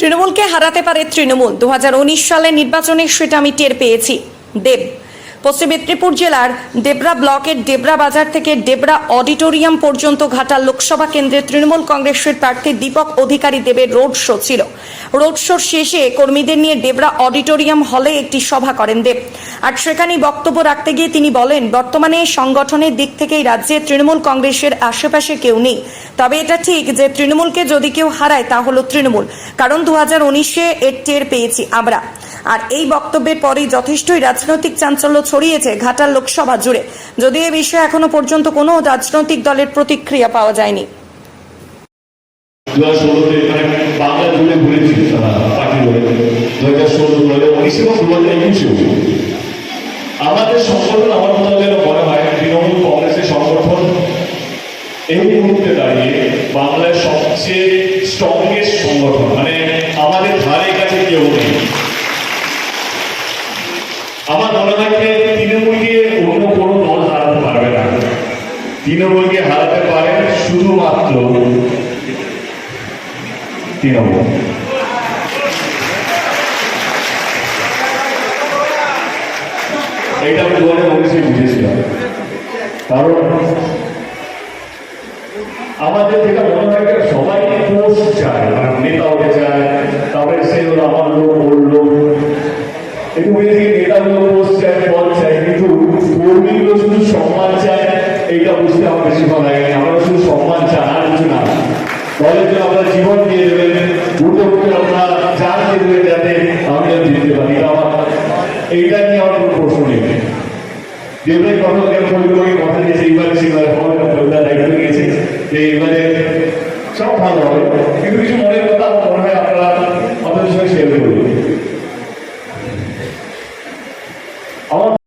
তৃণমূলকে হারাতে পারে তৃণমূল। দু হাজার উনিশ সালে নির্বাচনে সেটা আমি টের পেয়েছি। দেব পশ্চিম মেদিনীপুর জেলার ডেবরা ব্লকের ডেবরা বাজার থেকে ডেবরা অডিটোরিয়াম পর্যন্ত ঘাটা লোকসভা কেন্দ্রে তৃণমূল কংগ্রেসের প্রার্থী দীপক অধিকারী দেবের রোড শো ছিল। রোড শোর শেষে কর্মীদের নিয়ে ডেবরা অডিটোরিয়াম হলে একটি সভা করেন দেব। আর সেখানেই বক্তব্য রাখতে গিয়ে তিনি বলেন, বর্তমানে সংগঠনের দিক থেকেই রাজ্যে তৃণমূল কংগ্রেসের আশেপাশে কেউ নেই। তবে এটা ঠিক যে তৃণমূলকে যদি কেউ হারায়, তা হলো তৃণমূল। কারণ দু হাজার উনিশে এর টের পেয়েছি আমরা। আর এই বক্তব্যের পরেই যথেষ্টই রাজনৈতিক চাঞ্চল্য ছড়িয়েছে ঘাটাল লোকসভা জুড়ে। যদিও এ বিষয়ে এখনও পর্যন্ত কোনো রাজনৈতিক দলের প্রতিক্রিয়া পাওয়া যায়নি। আমাদের সংগঠন আমার কোথাও যেন মনে হয়, তৃণমূল কংগ্রেসের সংগঠন এই মুহূর্তে দাঁড়িয়ে সবচেয়ে স্ট্রংগেস্ট সংগঠন। মানে আমাদের ধারে কাছে কেউ নেই আমার মনে হয় যে তৃণমূলকে অন্য কোনো দল হারাতে পারবে না তৃণমূলকে হারাতে পারে শুধুমাত্র তৃণমূল। আমি উনিশে বুঝেছিলাম। কারণ আমাদের মনে হয় সবাই পোস্ট চায় মানে নেতা চায়, তারপরে সে হলো আমার লোক, ওর লোক। একটু বুঝেছি নেতাগুলো পোস্ট চায়, পদ চায়, কিন্তু কর্মীগুলো শুধু সম্মান চায় এইটা বুঝতে আমার বেশি ভালো লাগে আমরা শুধু সম্মান চাই, আর কিছু না। দলের জন্য আপনার জীবন দিয়ে দেবেন উঠে আপনার চান দিয়ে দেবেন যাতে আমি যেন জিততে পারি। আমার এইটা নিয়ে আমার কোনো প্রশ্ন নেই। দেবরাই কথা কেন পরিবারকে কথা দিয়েছে, এইবারে সেবারে হবে না দায়িত্ব নিয়েছে। যে এবারে সব ভালো হবে। কিন্তু কিছু মনের কথা আমার মনে হয় আপনারা আপনাদের সঙ্গে শেয়ার করবেন